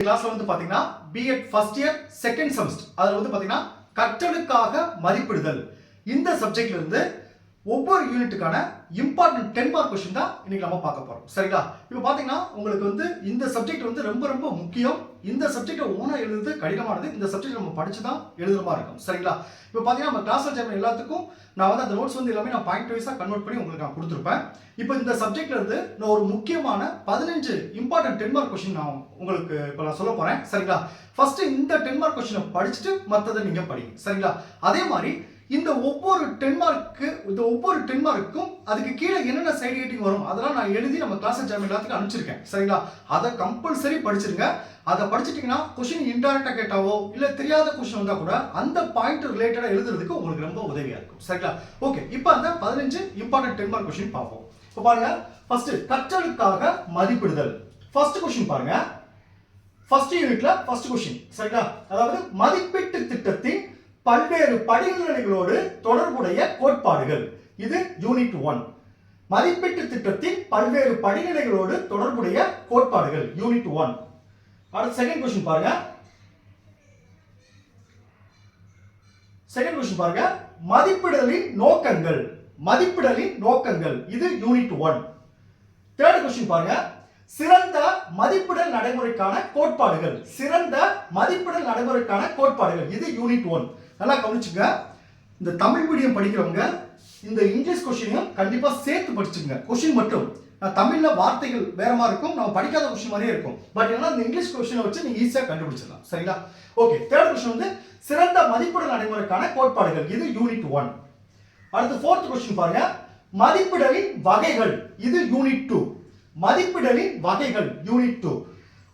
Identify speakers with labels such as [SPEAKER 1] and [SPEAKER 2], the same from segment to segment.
[SPEAKER 1] கிளாஸ்ல வந்து பாத்தீங்கன்னா B Ed first year second semester அதுல வந்து பாத்தீங்கன்னா கற்றலுக்காக மதிப்பிடுதல். இந்த சப்ஜெக்ட்ல இருந்து ஒவ்வொரு யூனிட்டுக்கான இம்பார்ட்டன்ட் டென் மார்க் கொஸ்டின் தான் இன்னைக்கு நம்ம பார்க்க போறோம். சரிங்களா? இப்போ பாத்தீங்கன்னா உங்களுக்கு வந்து இந்த சப்ஜெக்ட் வந்து ரொம்ப ரொம்ப முக்கியம். இந்த சப்ஜெக்டை ஓனா எழுதுறது கடினமானது. இந்த சப்ஜெக்ட் நம்ம படிச்சு தான் எழுதுற மாதிரி இருக்கும். சரிங்களா? இப்போ பாத்தீங்கன்னா நம்ம கிளாஸ் சேர்ந்த எல்லாத்துக்கும் நான் வந்து அந்த நோட்ஸ் வந்து எல்லாமே நான் பாயிண்ட் வைஸா கன்வெர்ட் பண்ணி உங்களுக்கு நான் கொடுத்துருப்பேன். இப்போ இந்த சப்ஜெக்ட்ல இருந்து நான் ஒரு முக்கியமான பதினஞ்சு இம்பார்ட்டன்ட் டென் மார்க் கொஸ்டின் நான் உங்களுக்கு இப்போ நான் சொல்ல போறேன். சரிங்களா? ஃபர்ஸ்ட் இந்த டென் மார்க் கொஸ்டினை படிச்சுட்டு மற்றதை நீங்க படிங்க. சரிங்களா? அதே மாதிரி இந்த ஒவ்வொரு டென்மார்க்கு இந்த ஒவ்வொரு டென்மார்க்கும் அதுக்கு கீழே என்னென்ன சைடு ரேட்டிங் வரும்? அதெல்லாம் நான் எழுதி நம்ம கிளாஸ் எக்ஸாம் எல்லாத்துக்கும் அனுப்பிச்சிருக்கேன். சரிங்களா? அதை கம்பல்சரி படிச்சிருங்க. அதை படிச்சிட்டிங்கன்னா கொஷின் இன்டெரக்டாக கேட்டாவோ இல்லை தெரியாத கொஷின் வந்தால் கூட அந்த பாயிண்ட் ரிலேட்டடாக எழுதுறதுக்கு உங்களுக்கு ரொம்ப உதவியாக இருக்கும். சரிங்களா? ஓகே இப்போ அந்த பதினஞ்சு இம்பார்ட்டன்ட் டென்மார்க் கொஷின் பார்ப்போம். இப்போ பாருங்க. ஃபர்ஸ்ட் கற்றலுக்காக மதிப்பிடுதல். ஃபர்ஸ்ட் கொஷின் பாருங்க. ஃபர்ஸ்ட் யூனிட்ல ஃபர்ஸ்ட் கொஷின் சரிங்களா? அதாவது மதிப்பீட்டு திட்டத்தின் பல்வேறு படிநிலைகளோடு தொடர்புடைய கோட்பாடுகள். இது யூனிட் ஒன் மதிப்பீட்டு திட்டத்தின் பல்வேறு படிநிலைகளோடு தொடர்புடைய கோட்பாடுகள். யூனிட் ஒன் அடுத்த செகண்ட் கொஸ்டின் பாருங்க. செகண்ட் கொஸ்டின் பாருங்க. மதிப்பிடலின் நோக்கங்கள். மதிப்பிடலின் நோக்கங்கள். இது யூனிட் ஒன் தேர்ட் கொஸ்டின் பாருங்க. சிறந்த மதிப்பிடல் நடைமுறைக்கான கோட்பாடுகள். சிறந்த மதிப்பிடல் நடைமுறைக்கான கோட்பாடுகள். இது யூனிட் ஒன் நல்லா கவனிச்சுங்க. இந்த தமிழ் மீடியம் படிக்கிறவங்க இந்த இங்கிலீஷ் கொஷினையும் கண்டிப்பாக சேர்த்து படிச்சுங்க கொஷின் மட்டும். தமிழில் வார்த்தைகள் வேற மாதிரி இருக்கும் நம்ம படிக்காத கொஷின் மாதிரியே இருக்கும். பட் ஏன்னா இந்த இங்கிலீஷ் கொஷினை வச்சு நீங்கள் ஈஸியாக கண்டுபிடிச்சிடலாம். சரிங்களா? ஓகே தேர்ட் கொஸ்டின் வந்து சிறந்த மதிப்பிடல் நடைமுறைக்கான கோட்பாடுகள். இது யூனிட் ஒன் அடுத்து ஃபோர்த் கொஸ்டின் பாருங்க. மதிப்பிடலின் வகைகள். இது யூனிட் டூ மதிப்பிடலின் வகைகள் யூனிட் டூ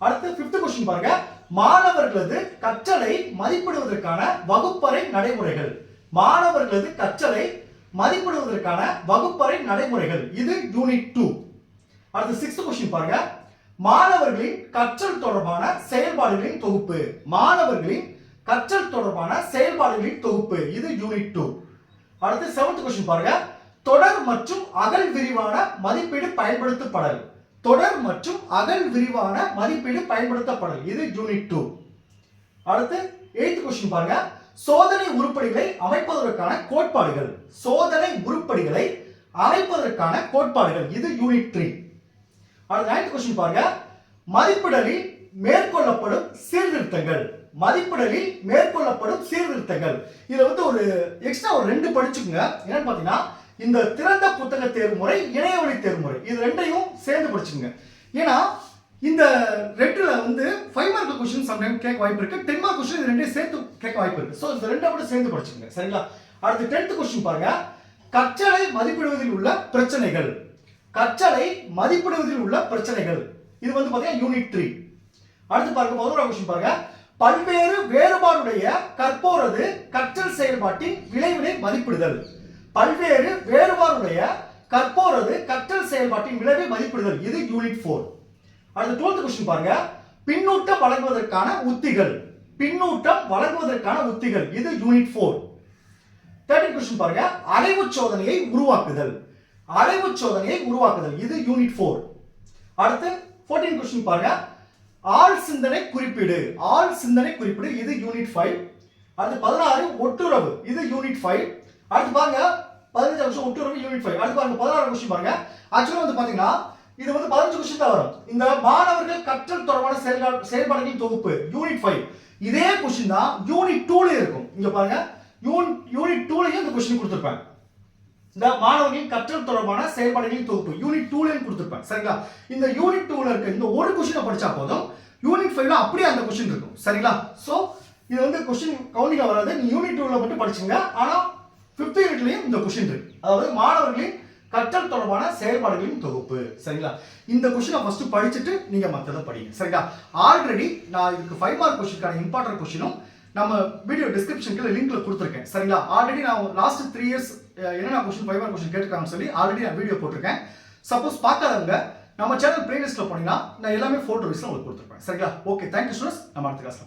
[SPEAKER 1] அடுத்து ஃபிஃப்த் கொஸ்டின் பாருங்க. மாணவர்களது கற்றலை மதிப்பிடுவதற்கான வகுப்பறை நடைமுறைகள். மாணவர்களது கற்றலை மதிப்பிடுவதற்கான வகுப்பறை நடைமுறைகள். இது யூனிட் டூ அடுத்து சிக்ஸ்த் கொஸ்டின் பாருங்க. மாணவர்களின் கற்றல் தொடர்பான செயல்பாடுகளின் தொகுப்பு. மாணவர்களின் கற்றல் தொடர்பான செயல்பாடுகளின் தொகுப்பு. இது யூனிட் டூ அடுத்து செவன்த் கொஸ்டின் பாருங்க. தொடர் மற்றும் அகல் விரிவான மதிப்பீடு பயன்படுத்தப்படல். தொடர் மற்றும் அகல் விரிவான மதிப்பீடு பயன்படுத்தப்படல் இது யூனிட் டூ அடுத்து எயித்து கொஸ்டின் பாருங்க. சோதனை உருப்படிகளை அமைப்பதற்கான கோட்பாடுகள். சோதனை உருப்படிகளை அமைப்பதற்கான கோட்பாடுகள். இது யூனிட் த்ரீ அடுத்து நைன்த் கொஸ்டின் பாருங்க. மதிப்பிடலில் மேற்கொள்ளப்படும் சீர்திருத்தங்கள். மதிப்பிடலில் மேற்கொள்ளப்படும் சீர்திருத்தங்கள். இதுல வந்து ஒரு எக்ஸ்ட்ரா ஒரு ரெண்டு படிச்சுக்கோங்க. என்னன்னு பாத்தீங்கன்னா இந்த திறந்த புத்தக தேர்வுமுறை இணையவழி தேர்வுமுறை இது ரெண்டையும் சேர்ந்து படிச்சுங்க ஏன்னா இந்த ரெட்டில் வந்து ஃபைவ் மார்க் கொஸ்டின் சம்டைம் கேட்க வாய்ப்பு இருக்கு. டென் மார்க் கொஸ்டின் இது ரெண்டையும் சேர்த்து கேட்க வாய்ப்பு இருக்கு. ஸோ இந்த ரெண்டை மட்டும் சேர்ந்து படிச்சுங்க சரிங்களா? அடுத்து டென்த் கொஸ்டின் பாருங்க. கற்றலை மதிப்பிடுவதில் உள்ள பிரச்சனைகள். கற்றலை மதிப்பிடுவதில் உள்ள பிரச்சனைகள். இது வந்து பார்த்தீங்கன்னா யூனிட் த்ரீ அடுத்து பாருங்க பதினோராம் கொஸ்டின் பாருங்க. பல்வேறு வேறுபாடுடைய கற்போரது கற்றல் செயல்பாட்டின் விளைவினை மதிப்பிடுதல். பல்வேறு வேறுபாடுடைய கற்போரது கற்றல் செயல்பாட்டின் விளைவை மதிப்பிடுதல். இது யூனிட் ஃபோர் அடுத்து டுவெல்த் கொஸ்டின் பாருங்க. பின்னூட்டம் வழங்குவதற்கான உத்திகள். பின்னூட்டம் வழங்குவதற்கான உத்திகள். இது யூனிட் ஃபோர் தேர்ட்டின் கொஸ்டின் பாருங்க. அலைவு சோதனையை உருவாக்குதல். அலைவு சோதனையை உருவாக்குதல். இது யூனிட் ஃபோர் அடுத்து ஃபோர்டீன் கொஸ்டின் பாருங்க. ஆள் சிந்தனை குறிப்பீடு. ஆள் சிந்தனை குறிப்பீடு. இது யூனிட் ஃபைவ் அடுத்து பதினாறு ஒட்டுறவு. இது யூனிட் ஃபைவ் அடுத்து பாருங்க. பதினஞ்சு வருஷம் டூ யூனிட் ஃபைவ் அடுத்து பாருங்க பதினாறு கொஸ்டின் பாருங்க. ஆக்சுவலாக வந்து பார்த்தீங்கன்னா இது வந்து பதினஞ்சு கொஸ்டின் தான் வரும். இந்த மாணவர்கள் கற்றல் தொடர்பான செயல்பாடு செயல்பாடுகளின் தொகுப்பு யூனிட் ஃபைவ் இதே கொஸ்டின் தான் யூனிட் டூல இருக்கும். இங்க பாருங்க யூனிட் டூலையும் இந்த கொஸ்டின் கொடுத்துருப்பேன். இந்த மாணவர்களின் கற்றல் தொடர்பான செயல்பாடுகளின் தொகுப்பு யூனிட் டூலையும் கொடுத்துருப்பேன். சரிங்களா? இந்த யூனிட் டூல இருக்க இந்த ஒரு கொஸ்டினை படிச்சா போதும். யூனிட் ஃபைவ்ல அப்படியே அந்த கொஸ்டின் இருக்கும். சரிங்களா? ஸோ இது வந்து கொஸ்டின் கவுண்டிங்க வராது. நீ யூனிட் டூல மட்டும் படிச்சுங்க. ஆனா ஃபிஃப்த் யூனிட்லையும் இந்த கொஷின் இருக்கு. அதாவது மாணவர்களின் கற்றல் தொடர்பான செயல்பாடுகளின் தொகுப்பு. சரிங்களா? இந்த கொஷினை ஃபர்ஸ்ட் படிச்சுட்டு நீங்க மற்றதை படிங்க. சரிங்களா? ஆல்ரெடி நான் இதுக்கு ஃபைவ் மார்க் கொஸ்டினுக்கான இம்பார்ட்டன்ட் கொஷினும் நம்ம வீடியோ டிஸ்கிரிப்ஷனுக்கு லிங்க்ல கொடுத்துருக்கேன். சரிங்களா? ஆல்ரெடி நான் லாஸ்ட் த்ரீ இயர்ஸ் என்னென்ன கொஸ்டின் ஃபைவ் மார்க் கொஷின் கேட்டிருக்காங்கன்னு சொல்லி ஆல்ரெடி நான் வீடியோ போட்டிருக்கேன். சப்போஸ் பார்க்காதவங்க நம்ம சேனல் பிளேலிஸ்ட்ல போனீங்கன்னா நான் எல்லாமே ஃபோட்டோ வீஸ்ல உங்களுக்கு கொடுத்துருப்பேன். சரிங்களா? ஓகே தேங்க்யூ ஸ்டூடெண்ட்ஸ் நம்ம அடுத்த கிளாஸ்ல